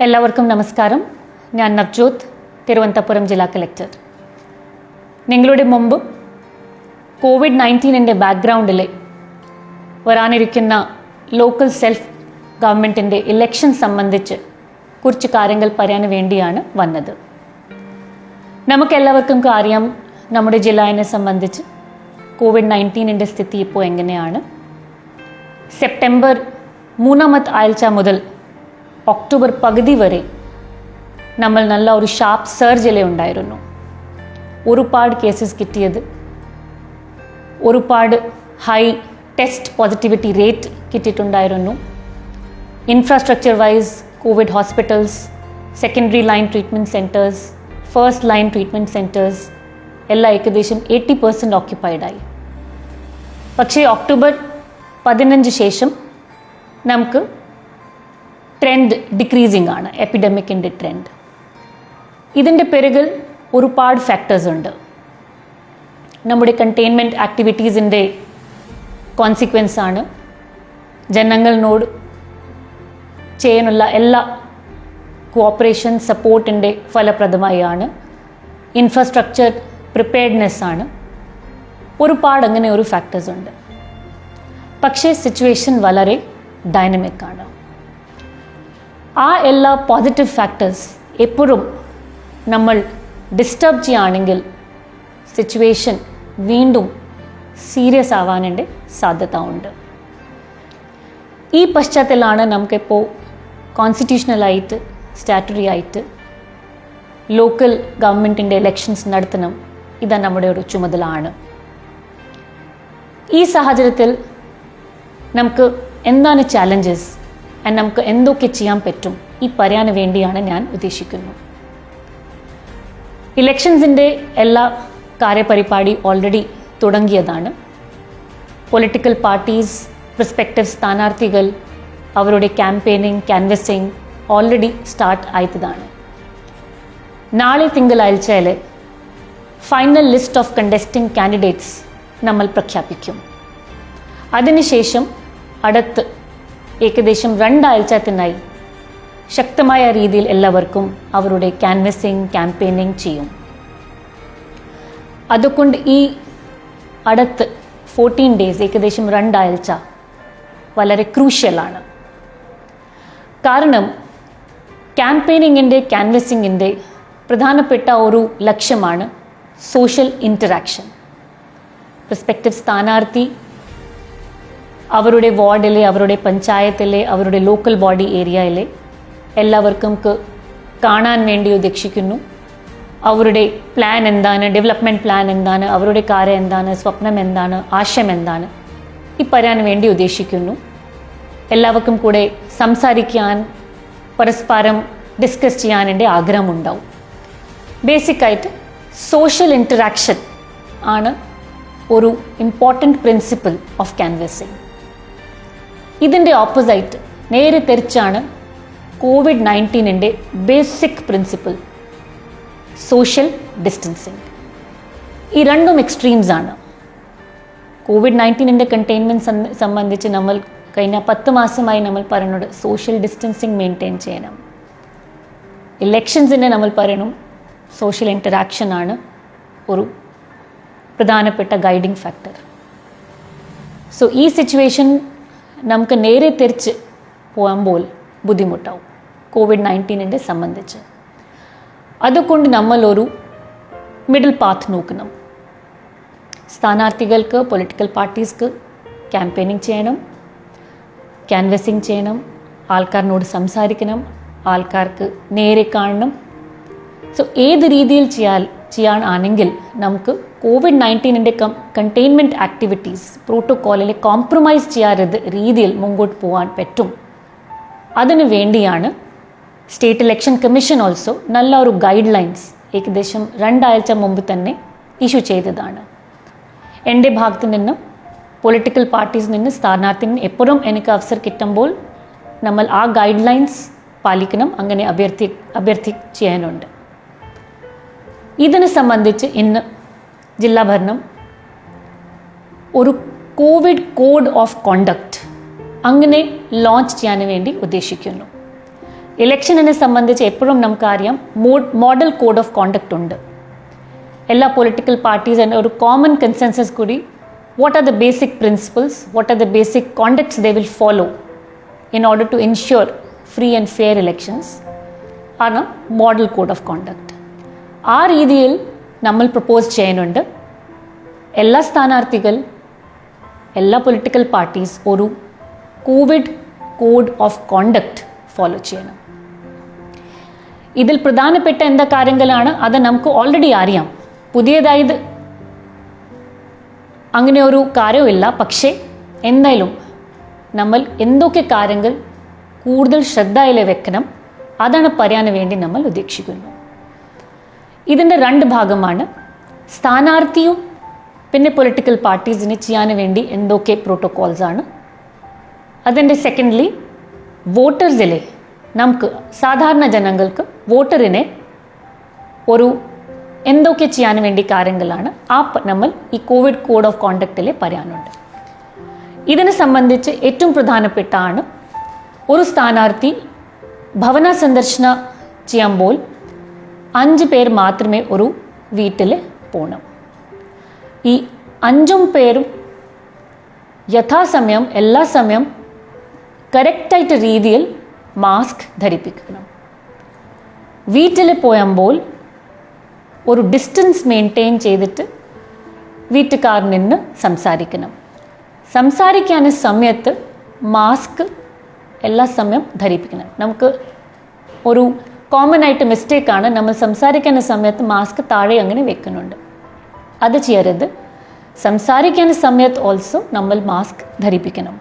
എല്ലാവർക്കും നമസ്കാരം. ഞാൻ നവ്ജോത് തിരുവനന്തപുരം ജില്ലാ കളക്ടർ. നിങ്ങളുടെ മുമ്പ് കോവിഡ് നയന്റീനിന്റെ ബാക്ക്ഗ്രൗണ്ടിൽ വരാനിരിക്കുന്ന ലോക്കൽ സെൽഫ് ഗവൺമെന്റിന്റെ ഇലക്ഷൻ സംബന്ധിച്ച് കുറച്ച് കാര്യങ്ങൾ പറയാൻ വേണ്ടിയാണ് വന്നത്. നമുക്കെല്ലാവർക്കും അറിയാം നമ്മുടെ ജില്ലയെ സംബന്ധിച്ച് കോവിഡ് നയന്റീനിന്റെ സ്ഥിതി ഇപ്പോൾ എങ്ങനെയാണ്. സെപ്റ്റംബർ മൂന്നാമത്തെ ആഴ്ച മുതൽ ഒക്ടോബർ പകുതി വരെ നമ്മൾ നല്ല ഒരു ഷാർപ്പ് സർജിലെ ഉണ്ടായിരുന്നു. ഒരുപാട് കേസസ് കിട്ടിയത്. ഒരുപാട് ഹൈ ടെസ്റ്റ് പോസിറ്റിവിറ്റി റേറ്റ് കിട്ടിയിട്ടുണ്ടായിരുന്നു. Infrastructure wise COVID hospitals secondary line treatment centres first line treatment centres എല്ലാം ഏകദേശം എയ്റ്റി പെർസെന്റ് ഓക്യുപ്പൈഡായി പക്ഷേ ഒക്ടോബർ പതിനഞ്ച് ശേഷം നമുക്ക് ട്രെൻഡ് ഡിക്രീസിങ് ആണ് എപ്പിഡമിക്കിന്റെ ട്രെൻഡ് ഇതിന്റെ പിറകിൽ ഒരുപാട് ഫാക്ടേഴ്സ് ഉണ്ട്. നമ്മുടെ കണ്ടെയ്ൻമെന്റ് ആക്ടിവിറ്റീസിന്റെ കോൺസിക്വൻസ് ആണ്. ജനങ്ങളോട് ചെയ്യാനുള്ള എല്ലാ കോപ്പറേഷൻ സപ്പോർട്ടിന്റെ ഫലപ്രദമായാണ്. ഇൻഫ്രാസ്ട്രക്ചർ പ്രിപ്പയർഡ്നെസ് ആണ്. ഒരുപാട് അങ്ങനെ ഒരു ഫാക്ടേഴ്സ് ഉണ്ട്. പക്ഷേ സിറ്റുവേഷൻ വളരെ ഡൈനമിക് ആണ്. ആ എല്ലാ പോസിറ്റീവ് ഫാക്ടേഴ്സ് എപ്പോഴും നമ്മൾ ഡിസ്റ്റർബ് ചെയ്യുകയാണെങ്കിൽ സിറ്റുവേഷൻ വീണ്ടും സീരിയസ് ആവാനുണ്ട് സാധ്യത ഉണ്ട് ഈ പശ്ചാത്തലമാണ് നമുക്കിപ്പോൾ കോൺസ്റ്റിറ്റ്യൂഷണലായിട്ട് സ്റ്റാറ്റുറി ആയിട്ട് ലോക്കൽ ഗവൺമെന്റിന്റെ ഇലക്ഷൻസ് നടത്തണം. ഇത് നമ്മുടെ ഒരു ചുമതലയാണ്. ഈ സാഹചര്യത്തിൽ നമുക്ക് എന്താണ് ചാലഞ്ചസ് ആൻഡ് നമുക്ക് എന്തൊക്കെ ചെയ്യാൻ പറ്റും ഈ പറയാൻ വേണ്ടിയാണ് ഞാൻ ഉദ്ദേശിക്കുന്നത് ഇലക്ഷൻസിന്റെ എല്ലാ കാര്യപരിപാടി ഓൾറെഡി തുടങ്ങിയതാണ്. പൊളിറ്റിക്കൽ പാർട്ടീസ് പ്രിസ്പെക്റ്റീവ് സ്ഥാനാർത്ഥികൾ അവരുടെ ക്യാമ്പയിനിങ് ക്യാൻവസിങ് ഓൾറെഡി സ്റ്റാർട്ട് ആയതാണ്. നാളെ തിങ്കളാഴ്ചയിൽ final list of contesting candidates നമ്മൾ പ്രഖ്യാപിക്കും. അതിനുശേഷം അടുത്ത് ഏകദേശം രണ്ടാഴ്ചത്തിനായി ശക്തമായ രീതിയിൽ എല്ലാവർക്കും അവരുടെ ക്യാൻവസിങ് ക്യാമ്പയിനിങ് ചെയ്യും. അതുകൊണ്ട് ഈ അടുത്ത് ഫോർട്ടീൻ ഡേയ്സ് ഏകദേശം രണ്ടാഴ്ച വളരെ ക്രൂഷ്യലാണ് കാരണം ക്യാമ്പയിനിങ്ങിന്റെ ക്യാൻവസിങ്ങിന്റെ പ്രധാനപ്പെട്ട ഒരു ലക്ഷ്യമാണ് സോഷ്യൽ ഇന്ററാക്ഷൻ പെർസ്പെക്റ്റീവ് സ്ഥാനാർത്ഥി അവരുടെ വാർഡിലെ അവരുടെ പഞ്ചായത്തിലെ അവരുടെ ലോക്കൽ ബോഡി ഏരിയയിലെ എല്ലാവർക്കും കാണാൻ വേണ്ടി ഉദ്ദേശിക്കുന്നു. അവരുടെ പ്ലാൻ എന്താണ് ഡെവലപ്മെന്റ് പ്ലാൻ എന്താണ് അവരുടെ കാര്യം എന്താണ് സ്വപ്നം എന്താണ് ആശയം എന്താണ് ഈ പറയാൻ വേണ്ടി ഉദ്ദേശിക്കുന്നു. എല്ലാവർക്കും കൂടെ സംസാരിക്കാൻ പരസ്പരം ഡിസ്കസ് ചെയ്യാൻ എന്റെ ആഗ്രഹമുണ്ടാവും. ബേസിക്കായിട്ട് സോഷ്യൽ ഇന്ററാക്ഷൻ ആണ് ഒരു ഇമ്പോർട്ടന്റ് പ്രിൻസിപ്പിൾ ഓഫ് ക്യാൻവസിങ് ഇതിന്റെ ഓപ്പോസൈറ്റ് നേരെ തിരിച്ചാണ് കോവിഡ് നയന്റീനിന്റെ ബേസിക് പ്രിൻസിപ്പിൾ സോഷ്യൽ ഡിസ്റ്റൻസിങ് ഈ രണ്ടും എക്സ്ട്രീംസ് ആണ്. കോവിഡ് നയന്റീനിന്റെ കണ്ടെയ്ൻമെന്റ് സംബന്ധിച്ച് നമ്മൾ കഴിഞ്ഞ പത്ത് മാസമായി നമ്മൾ പറയുന്നത് സോഷ്യൽ ഡിസ്റ്റൻസിങ് മെയിന്റെയിൻ ചെയ്യണം. ഇലക്ഷൻസിനെ നമ്മൾ പറയണം സോഷ്യൽ ഇന്ററാക്ഷൻ ആണ് ഒരു പ്രധാനപ്പെട്ട ഗൈഡിങ് ഫാക്ടർ സോ ഈ സിറ്റുവേഷൻ നമുക്ക് നേരെ തിരിച്ച് പോകുമ്പോൾ ബുദ്ധിമുട്ടാവും കോവിഡ് നയന്റീനിന്റെ സംബന്ധിച്ച്. അതുകൊണ്ട് നമ്മളൊരു മിഡിൽ പാത്ത് നോക്കണം. സ്ഥാനാർത്ഥികൾക്ക് പൊളിറ്റിക്കൽ പാർട്ടീസ്ക്ക് ക്യാമ്പയിനിങ് ചെയ്യണം ക്യാൻവസിങ് ചെയ്യണം ആൾക്കാരിനോട് സംസാരിക്കണം ആൾക്കാർക്ക് നേരെ കാണണം. സോ ഏത് രീതിയിൽ ചെയ്യാൻ ചെയ്യാൻ ആണെങ്കിൽ നമുക്ക് കോവിഡ് നയന്റീനിന്റെ കം കണ്ടെയ്ൻമെന്റ് ആക്ടിവിറ്റീസ് പ്രോട്ടോക്കോളിൽ കോംപ്രമൈസ് ചെയ്യാറത് രീതിയിൽ മുമ്പോട്ട് പോകാൻ പറ്റും. അതിനു വേണ്ടിയാണ് സ്റ്റേറ്റ് ഇലക്ഷൻ കമ്മീഷൻ ഓൾസോ നല്ല ഒരു ഗൈഡ് ലൈൻസ് ഏകദേശം രണ്ടാഴ്ച മുമ്പ് തന്നെ ഇഷ്യൂ ചെയ്തതാണ്. എന്റെ ഭാഗത്ത് നിന്നും പൊളിറ്റിക്കൽ പാർട്ടീസ് നിന്ന് സ്ഥാനാർത്ഥിന് എപ്പോഴും എനിക്ക് അവസരം കിട്ടുമ്പോൾ നമ്മൾ ആ ഗൈഡ് ലൈൻസ് പാലിക്കണം അങ്ങനെ അഭ്യർത്ഥി അഭ്യർത്ഥി ചെയ്യാനുണ്ട്. ഇതിനെ സംബന്ധിച്ച് ഇന്ന് ജില്ലാ ഭരണം. ഒരു കോവിഡ് കോഡ് ഓഫ് കോണ്ടക്റ്റ് അങ്ങനെ ലോഞ്ച് ചെയ്യാൻ വേണ്ടി ഉദ്ദേശിക്കുന്നു. ഇലക്ഷനെ സംബന്ധിച്ച് എപ്പോഴും നമുക്കറിയാം മോഡൽ കോഡ് ഓഫ് കോണ്ടക്റ്റ് ഉണ്ട്. എല്ലാ പൊളിറ്റിക്കൽ പാർട്ടീസ് ഒരു കോമൺ കൺസെൻസസ് കൂടി what are the basic principles what are the basic conducts they will follow in order to ensure free and fair elections ആണ് മോഡൽ കോഡ് ഓഫ് കോണ്ടക്ട് ആ രീതിയിൽ നമ്മൾ propose ചെയ്യാനുണ്ട്. എല്ലാ സ്ഥാനാർത്ഥികൾ എല്ലാ പൊളിറ്റിക്കൽ പാർട്ടീസ് ഒരു COVID code of conduct follow ചെയ്യണം. ഇതിൽ പ്രധാനപ്പെട്ട എന്താ കാര്യങ്ങളാണ്? അത് നമുക്ക് ഓൾറെഡി അറിയാം. പുതിയതായത് അങ്ങനെ ഒരു കാര്യമില്ല പക്ഷേ എന്തായാലും നമ്മൾ എന്തൊക്കെ കാര്യങ്ങൾ കൂടുതൽ ശ്രദ്ധയിൽ വെക്കണം അതാണ് പറയാൻ വേണ്ടി നമ്മൾ ഉദ്ദേശിക്കുന്നു. ഇതിന്റെ രണ്ട് ഭാഗമാണ്. സ്ഥാനാർത്ഥിയും പിന്നെ പൊളിറ്റിക്കൽ പാർട്ടീസിന് ചെയ്യാൻ വേണ്ടി എന്തൊക്കെ പ്രോട്ടോകോൾസ് ആണ്. അതിന്റെ സെക്കൻഡ്ലി വോട്ടേഴ്സിലെ നമുക്ക് സാധാരണ ജനങ്ങൾക്ക് വോട്ടറിനെ ഒരു എന്തൊക്കെ ചെയ്യാൻ വേണ്ടി കാര്യങ്ങളാണ്. ആ നമ്മൾ ഈ കോവിഡ് കോഡ് ഓഫ് കോണ്ടക്റ്റിൽ പറയാനുണ്ട്. ഇതിനെ സംബന്ധിച്ച് ഏറ്റവും പ്രധാനപ്പെട്ടാണ് ഒരു സ്ഥാനാർത്ഥി ഭവന സന്ദർശന ചെയ്യുമ്പോൾ അഞ്ച് പേർ മാത്രമേ ഒരു വീട്ടിൽ പോകണം ഈ അഞ്ചും പേരും യഥാസമയം എല്ലാ സമയം കറക്റ്റായിട്ട് രീതിയിൽ മാസ്ക് ധരിപ്പിക്കണം. വീട്ടിൽ പോയുമ്പോൾ ഒരു ഡിസ്റ്റൻസ് മെയിന്റെയിൻ ചെയ്തിട്ട് വീട്ടുകാർ നിന്ന് സംസാരിക്കണം. സംസാരിക്കാൻ സമയത്ത് മാസ്ക് എല്ലാ സമയം ധരിപ്പിക്കണം. നമുക്ക് ഒരു കോമൺ ആയിട്ട് മിസ്റ്റേക്കാണ് നമ്മൾ സംസാരിക്കുന്ന സമയത്ത് മാസ്ക് താഴെ അങ്ങനെ വെക്കുന്നുണ്ട്. അത് ചെയ്യരുത്. സംസാരിക്കുന്ന സമയത്ത് ഓൾസോ നമ്മൾ മാസ്ക് ധരിപ്പിക്കണം.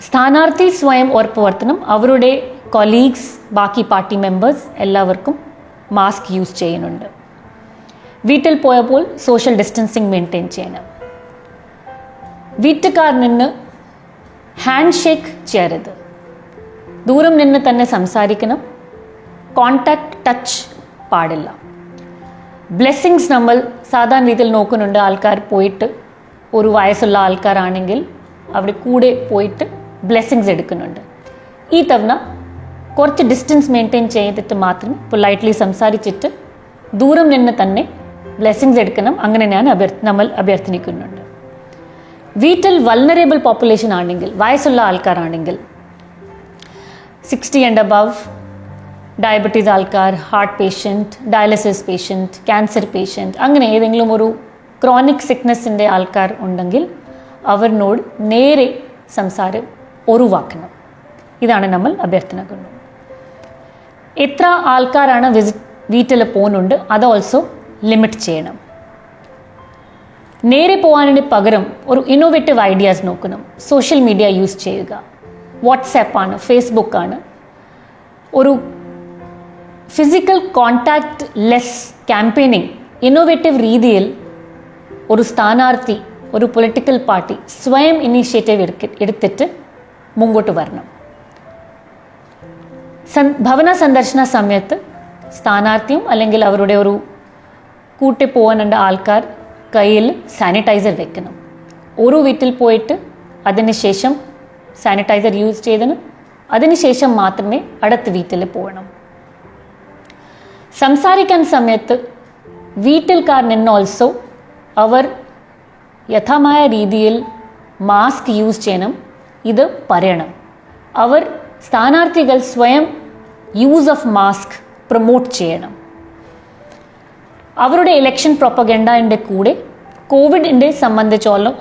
സ്ഥാനാർത്ഥി സ്വയം ഉറപ്പുവരുത്തണം. അവരുടെ കൊലീഗ്സ് ബാക്കി പാർട്ടി മെമ്പേഴ്സ് എല്ലാവർക്കും മാസ്ക് യൂസ് ചെയ്യുന്നുണ്ട്. വീട്ടിൽ പോയപ്പോൾ സോഷ്യൽ ഡിസ്റ്റൻസിങ് മെയിന്റെയിൻ ചെയ്യണം. വീട്ടുകാർ നിന്ന് ഹാൻഡ് ഷേക്ക് ചെയ്യരുത്. ദൂരം നിന്ന് തന്നെ സംസാരിക്കണം. കോണ്ടാക്ട് ടച്ച് പാടില്ല. ബ്ലെസ്സിങ്സ് നമ്മൾ സാധാരണ രീതിയിൽ നോക്കുന്നുണ്ട്. ആൾക്കാർ പോയിട്ട് ഒരു വയസ്സുള്ള ആൾക്കാരാണെങ്കിൽ അവിടെ കൂടെ പോയിട്ട് ബ്ലെസ്സിങ്സ് എടുക്കുന്നുണ്ട്. ഈ തവണ കുറച്ച് ഡിസ്റ്റൻസ് മെയിന്റെയിൻ ചെയ്തിട്ട് മാത്രം പൊലൈറ്റ്ലി സംസാരിച്ചിട്ട് ദൂരം നിന്ന് തന്നെ ബ്ലെസ്സിങ്സ് എടുക്കണം. അങ്ങനെ ഞാൻ അഭ്യർത്ഥ നമ്മൾ അഭ്യർത്ഥിക്കുന്നുണ്ട്. വീട്ടിൽ വൾനറേബിൾ പോപ്പുലേഷൻ ആണെങ്കിൽ വയസ്സുള്ള ആൾക്കാരാണെങ്കിൽ സിക്സ്റ്റി ആൻഡ് അബവ് ഡയബറ്റീസ് ആൾക്കാർ heart patient dialysis patient cancer patient അങ്ങനെ ഏതെങ്കിലും ഒരു ക്രോണിക് സിക്നെസ്സിന്റെ ആൾക്കാർ ഉണ്ടെങ്കിൽ അവരിനോട് നേരെ സംസാരം ഒഴിവാക്കണം ഇതാണ് നമ്മൾ അഭ്യർത്ഥന കൊണ്ട്. എത്ര ആൾക്കാരാണ് വിസിറ്റ് വീട്ടിൽ പോകുന്നുണ്ട് അത് ഓൾസോ ലിമിറ്റ് ചെയ്യണം. നേരെ പോകാനിന് പകരം ഒരു ഇന്നോവേറ്റീവ് ഐഡിയാസ് നോക്കണം. സോഷ്യൽ മീഡിയ യൂസ് ചെയ്യുക. വാട്സാപ്പാണ് ഫേസ്ബുക്കാണ് ഒരു physical contact less campaigning innovative രീതിയിൽ ഒരു സ്ഥാനാർത്ഥി ഒരു പൊളിറ്റിക്കൽ പാർട്ടി സ്വയം ഇനീഷ്യേറ്റീവ് എടുത്തിട്ട് മുമ്പോട്ട് വരണം. ഭവന സന്ദർശന സമയത്ത് സ്ഥാനാർത്ഥിയും അല്ലെങ്കിൽ അവരുടെ ഒരു കൂട്ടി പോകാനുണ്ട് ആൾക്കാർ കയ്യിൽ സാനിറ്റൈസർ വെക്കണം. ഓരോ വീട്ടിൽ പോയിട്ട് അതിന് ശേഷം സാനിറ്റൈസർ യൂസ് ചെയ്തതിന് അതിനുശേഷം മാത്രമേ അടുത്ത വീട്ടിൽ പോകണം. സംസാരിക്കാൻ സമയത്ത് വീട്ടിൽക്കാർ നിന്ന് ഓൾസോ അവർ യഥാമായ രീതിയിൽ മാസ്ക് യൂസ് ചെയ്യണം. ഇത് പറയണം. അവർ സ്ഥാനാർത്ഥികൾ സ്വയം യൂസ് ഓഫ് മാസ്ക് പ്രൊമോട്ട് ചെയ്യണം. അവരുടെ ഇലക്ഷൻ പ്രൊപ്പഗൻഡയുടെ കൂടെ കോവിഡിന്റെ സംബന്ധിച്ചോളം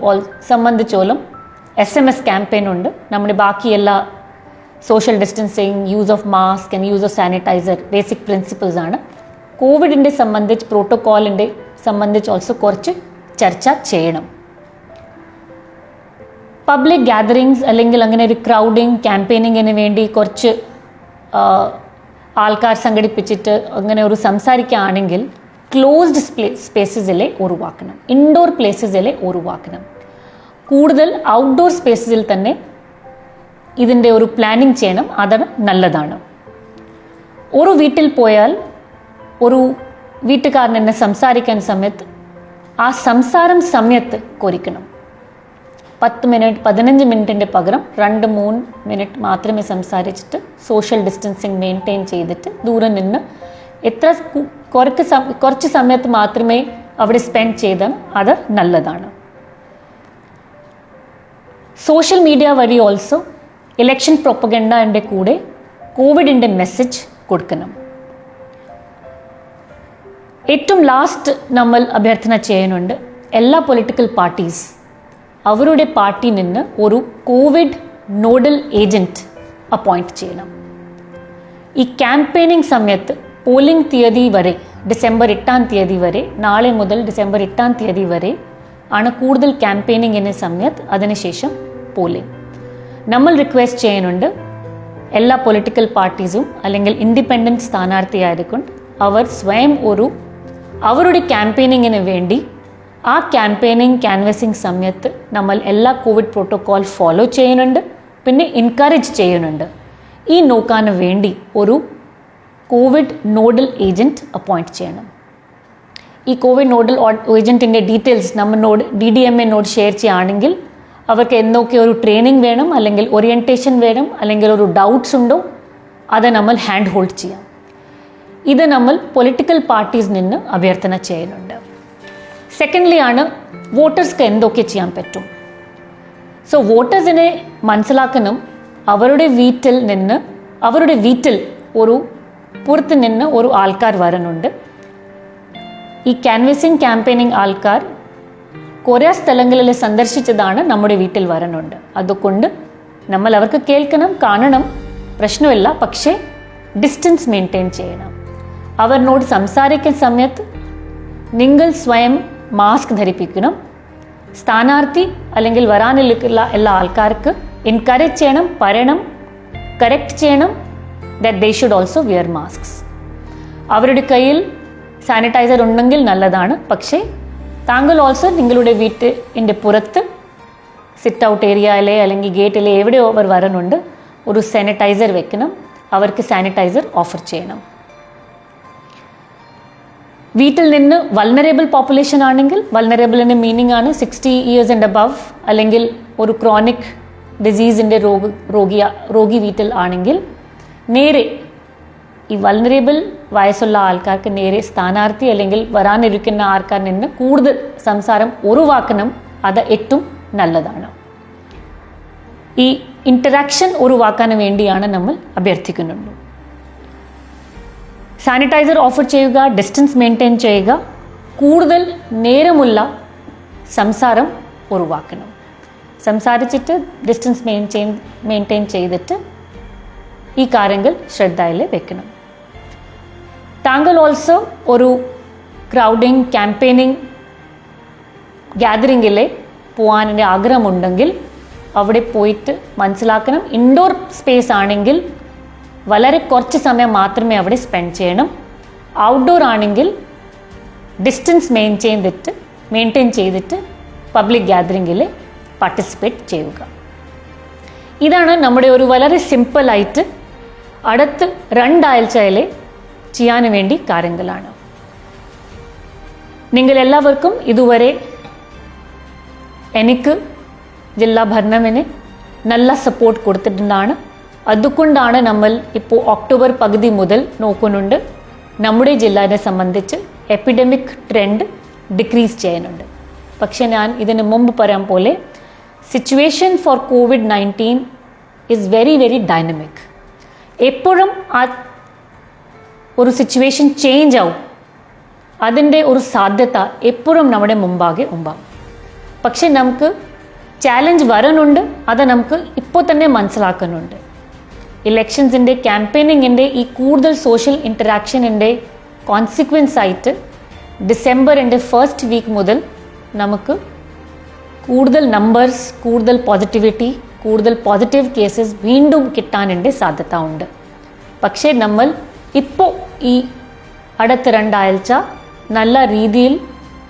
സംബന്ധിച്ചോളം എസ് എം എസ് ക്യാമ്പയിൻ ഉണ്ട്. നമ്മുടെ ബാക്കി എല്ലാ social distancing use of mask and use of sanitiser basic principles ആണ്. കോവിഡിന്റെ സംബന്ധിച്ച് പ്രോട്ടോക്കോളിന്റെ സംബന്ധിച്ച് ഓൾസോ കുറച്ച് ചർച്ച ചെയ്യണം. പബ്ലിക് ഗ്യാതറിങ്സ് അല്ലെങ്കിൽ അങ്ങനെ ഒരു ക്രൗഡിങ് ക്യാമ്പയിനിങ്ങിന് വേണ്ടി കുറച്ച് ആൾക്കാർ സംഘടിപ്പിച്ചിട്ട് അങ്ങനെ ഒരു സംസാരിക്കുകയാണെങ്കിൽ ക്ലോസ്ഡ് സ്പേസസിലെ ഒഴിവാക്കണം ഇൻഡോർ പ്ലേസസിലെ ഒഴിവാക്കണം കൂടുതൽ ഔട്ട്ഡോർ സ്പേസസിൽ തന്നെ ഇതിന്റെ ഒരു പ്ലാനിങ് ചെയ്യണം. അതാണ് നല്ലതാണ്. ഒരു വീട്ടിൽ പോയാൽ ഒരു വീട്ടുകാരൻ എന്നെ സംസാരിക്കാൻ സമയത്ത് ആ സംസാരം സമയത്ത് കുറിക്കണം പത്ത് മിനിറ്റ് പതിനഞ്ച് മിനിറ്റിന്റെ പകരം രണ്ട് മൂന്ന് മിനിറ്റ് മാത്രമേ സംസാരിച്ചിട്ട് സോഷ്യൽ ഡിസ്റ്റൻസിങ് മെയിന്റെയിൻ ചെയ്തിട്ട് ദൂരെ നിന്ന് എത്ര കുറച്ച് കുറച്ച് സമയത്ത് മാത്രമേ അവിടെ സ്പെൻഡ് ചെയ്താൽ അത് നല്ലതാണ്. സോഷ്യൽ മീഡിയ വഴി ഓൾസോ ഇലക്ഷൻ പ്രൊപ്പഗൻഡന്റെ കൂടെ കോവിഡിന്റെ മെസ്സേജ് കൊടുക്കണം. ഏറ്റവും ലാസ്റ്റ് നമ്മൾ അഭ്യർത്ഥന ചെയ്യുന്നുണ്ട് എല്ലാ പൊളിറ്റിക്കൽ പാർട്ടീസ് അവരുടെ പാർട്ടി നിന്ന് ഒരു കോവിഡ് നോഡൽ ഏജന്റ് അപ്പോയിന്റ് ചെയ്യണം. ഈ ക്യാമ്പയിനിങ് സമയത്ത് പോളിംഗ് തീയതി വരെ ഡിസംബർ എട്ടാം തീയതി വരെ നാളെ മുതൽ ഡിസംബർ എട്ടാം തീയതി വരെ ആണ് കൂടുതൽ ക്യാമ്പയിനിങ്ങിന് സമയത്ത് അതിനുശേഷം പോളിംഗ് നമ്മൾ റിക്വസ്റ്റ് ചെയ്യുന്നുണ്ട് എല്ലാ പൊളിറ്റിക്കൽ പാർട്ടീസും അല്ലെങ്കിൽ ഇൻഡിപെൻഡന്റ് സ്ഥാനാർത്ഥിയായതുകൊണ്ട് അവർ സ്വയം ഒരു അവരുടെ ക്യാമ്പയിനിങ്ങിന് വേണ്ടി ആ ക്യാമ്പയിനിങ് ക്യാൻവസിങ് സമയത്ത് നമ്മൾ എല്ലാ കോവിഡ് പ്രോട്ടോകോൾ ഫോളോ ചെയ്യുന്നുണ്ട്. പിന്നെ എൻകറേജ് ചെയ്യുന്നുണ്ട്. ഈ നോക്കാൻ വേണ്ടി ഒരു കോവിഡ് നോഡൽ ഏജന്റ് അപ്പോയിന്റ് ചെയ്യണം. ഈ കോവിഡ് നോഡൽ ഏജന്റിന്റെ ഡീറ്റെയിൽസ് നമ്മളിനോട് ഡി ഡി എം എന്നോട് ഷെയർ ചെയ്യുകയാണെങ്കിൽ അവർക്ക് എന്തൊക്കെ ഒരു ട്രെയിനിങ് വേണം അല്ലെങ്കിൽ ഓറിയന്റേഷൻ വേണം അല്ലെങ്കിൽ ഒരു ഡൗട്ട്സ് ഉണ്ടോ അത് നമ്മൾ ഹാൻഡ് ഹോൾഡ് ചെയ്യാം. ഇത് നമ്മൾ പൊളിറ്റിക്കൽ പാർട്ടീസ് നിന്ന് അഭ്യർത്ഥന ചെയ്യുന്നുണ്ട്. സെക്കൻഡ്ലി ആണ് വോട്ടേഴ്സ്ക്ക് എന്തൊക്കെ ചെയ്യാൻ പറ്റും. സോ വോട്ടേഴ്സിനെ മനസ്സിലാക്കണം അവരുടെ വീട്ടിൽ നിന്ന് അവരുടെ വീട്ടിൽ ഒരു പുറത്ത് നിന്ന് ഒരു ആൾക്കാർ വരുന്നുണ്ട് ഈ ക്യാൻവസിങ് ക്യാമ്പയിനിങ് ആൾക്കാർ കുറേ സ്ഥലങ്ങളിൽ സന്ദർശിച്ചതാണ് നമ്മുടെ വീട്ടിൽ വരണുണ്ട് അതുകൊണ്ട് നമ്മൾ അവർക്ക് കേൾക്കണം കാണണം പ്രശ്നമില്ല പക്ഷേ ഡിസ്റ്റൻസ് മെയിന്റെയിൻ ചെയ്യണം. അവരിനോട് സംസാരിക്കുന്ന സമയത്ത് നിങ്ങൾ സ്വയം മാസ്ക് ധരിപ്പിക്കണം. സ്ഥാനാർത്ഥി അല്ലെങ്കിൽ വരാനിരിക്കുന്ന എല്ലാ ആൾക്കാർക്ക് എൻകറേജ് ചെയ്യണം പറയണം കറക്റ്റ് ചെയ്യണം that they should also wear masks അവരുടെ കയ്യിൽ സാനിറ്റൈസർ ഉണ്ടെങ്കിൽ നല്ലതാണ് പക്ഷേ താങ്കൾ ഓൾസോ നിങ്ങളുടെ വീട്ടിന്റെ പുറത്ത് സിറ്റ് ഔട്ട് ഏരിയയിലെ അല്ലെങ്കിൽ ഗേറ്റിലെ എവിടെയോ അവർ വരണുണ്ട്. ഒരു സാനിറ്റൈസർ വെക്കണം. അവർക്ക് സാനിറ്റൈസർ ഓഫർ ചെയ്യണം. വീട്ടിൽ നിന്ന് വൾണറബിൾ പോപ്പുലേഷൻ ആണെങ്കിൽ വൾണറബിളിന്റെ മീനിങ് ആണ് സിക്സ്റ്റി ഇയേഴ്സ് ആൻഡ് അബവ് അല്ലെങ്കിൽ ഒരു ക്രോണിക് ഡിസീസിന്റെ രോഗ രോഗി രോഗി വീട്ടിൽ ആണെങ്കിൽ നേരെ ഈ വൾണറബിൾ വയസ്സുള്ള ആൾക്കാർക്ക് നേരെ സ്ഥാനാർത്ഥി അല്ലെങ്കിൽ വരാനിരിക്കുന്ന ആൾക്കാർ നിന്ന് കൂടുതൽ സംസാരം ഒഴിവാക്കണം അത് ഏറ്റവും നല്ലതാണ്. ഈ ഇന്ററാക്ഷൻ ഒഴിവാക്കാൻ വേണ്ടിയാണ് നമ്മൾ അഭ്യർത്ഥിക്കുന്നുണ്ട്. സാനിറ്റൈസർ ഓഫർ ചെയ്യുക ഡിസ്റ്റൻസ് മെയിന്റെയിൻ ചെയ്യുക കൂടുതൽ നേരമുള്ള സംസാരം ഒഴിവാക്കണം സംസാരിച്ചിട്ട് ഡിസ്റ്റൻസ് മെയിന്റെയിൻ മെയിന്റെയിൻ ചെയ്തിട്ട് ഈ കാര്യങ്ങൾ ശ്രദ്ധയിൽ വെക്കണം. താങ്കൾ ഓൾസോ ഒരു ക്രൗഡിങ് ക്യാമ്പയിനിങ് ഗ്യാതറിങ്ങിലെ പോകാനൊരു ആഗ്രഹമുണ്ടെങ്കിൽ അവിടെ പോയിട്ട് മനസ്സിലാക്കണം. ഇൻഡോർ സ്പേസ് ആണെങ്കിൽ വളരെ കുറച്ച് സമയം മാത്രമേ അവിടെ സ്പെൻഡ് ചെയ്യണം. ഔട്ട്ഡോർ ആണെങ്കിൽ ഡിസ്റ്റൻസ് മെയിന്റെയിൻ ചെയ്തിട്ട് മെയിന്റെയിൻ ചെയ്തിട്ട് പബ്ലിക് ഗ്യാതറിങ്ങിൽ പാർട്ടിസിപ്പേറ്റ് ചെയ്യുക. ഇതാണ് നമ്മുടെ ഒരു വളരെ സിമ്പിളായിട്ട് അടുത്ത് രണ്ടാഴ്ചയിലെ ചെയ്യാൻ വേണ്ടി കാര്യങ്ങളാണ്. നിങ്ങൾ എല്ലാവർക്കും ഇതുവരെ എനിക്ക് ജില്ലാ ഭരണവിന് നല്ല സപ്പോർട്ട് കൊടുത്തിട്ടുണ്ടാണ്. അതുകൊണ്ടാണ് നമ്മൾ ഇപ്പോൾ ഒക്ടോബർ പകുതി മുതൽ നോക്കുന്നുണ്ട്. നമ്മുടെ ജില്ലയെ സംബന്ധിച്ച് എപ്പിഡമിക് ട്രെൻഡ് ഡിക്രീസ് ചെയ്യാനുണ്ട് പക്ഷേ ഞാൻ ഇതിന് മുമ്പ് പറയാൻ പോലെ situation for COVID nineteen is very very dynamic എപ്പോഴും ആ ഒരു സിറ്റുവേഷൻ ചേഞ്ച് ആവും. അതിന്റെ ഒരു സാധ്യത എപ്പോഴും നമ്മുടെ മുമ്പാകെ ഉണ്ടാവും. പക്ഷെ നമുക്ക് ചാലഞ്ച് വരാനുണ്ട്. അത് നമുക്ക് ഇപ്പോൾ തന്നെ മനസ്സിലാക്കാനുണ്ട്. ഇലക്ഷൻസിന്റെ ക്യാമ്പയിനിങ്ങിന്റെ ഈ കൂടുതൽ സോഷ്യൽ ഇന്ററാക്ഷനിന്റെ കോൺസിക്വൻസ് ആയിട്ട് ഡിസംബറിന്റെ ഫസ്റ്റ് വീക്ക് മുതൽ നമുക്ക് കൂടുതൽ നമ്പേഴ്സ് കൂടുതൽ പോസിറ്റിവിറ്റി കൂടുതൽ പോസിറ്റീവ് കേസസ് വീണ്ടും കിട്ടാനുണ്ട് സാധ്യത ഉണ്ട്. പക്ഷേ നമ്മൾ ഇപ്പോൾ ഈ അടുത്ത രണ്ടാഴ്ച നല്ല രീതിയിൽ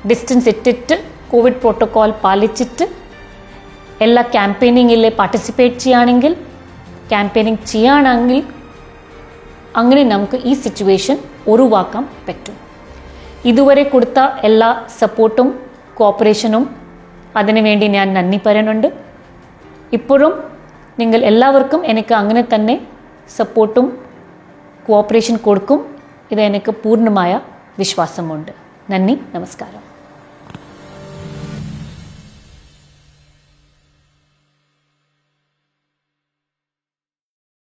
ഡിസ്റ്റൻസ് ഇട്ടിട്ട് കോവിഡ് പ്രോട്ടോകോൾ പാലിച്ചിട്ട് എല്ലാ ക്യാമ്പയിനിങ്ങിൽ പാർട്ടിസിപ്പേറ്റ് ചെയ്യുകയാണെങ്കിൽ ക്യാമ്പയിനിങ് ചെയ്യുകയാണെങ്കിൽ അങ്ങനെ നമുക്ക് ഈ സിറ്റുവേഷൻ ഒഴിവാക്കാൻ പറ്റും. ഇതുവരെ കൊടുത്ത എല്ലാ സപ്പോർട്ടും കോപ്പറേഷനും അതിനുവേണ്ടി ഞാൻ നന്ദി പറയുന്നുണ്ട്. ഇപ്പോഴും നിങ്ങൾ എല്ലാവർക്കും എനിക്ക് അങ്ങനെ തന്നെ സപ്പോർട്ടും കോഓപ്പറേഷൻ കൊടുക്കും. ഇത് എനിക്ക് പൂർണമായ വിശ്വാസമുണ്ട്. നന്ദി നമസ്കാരം.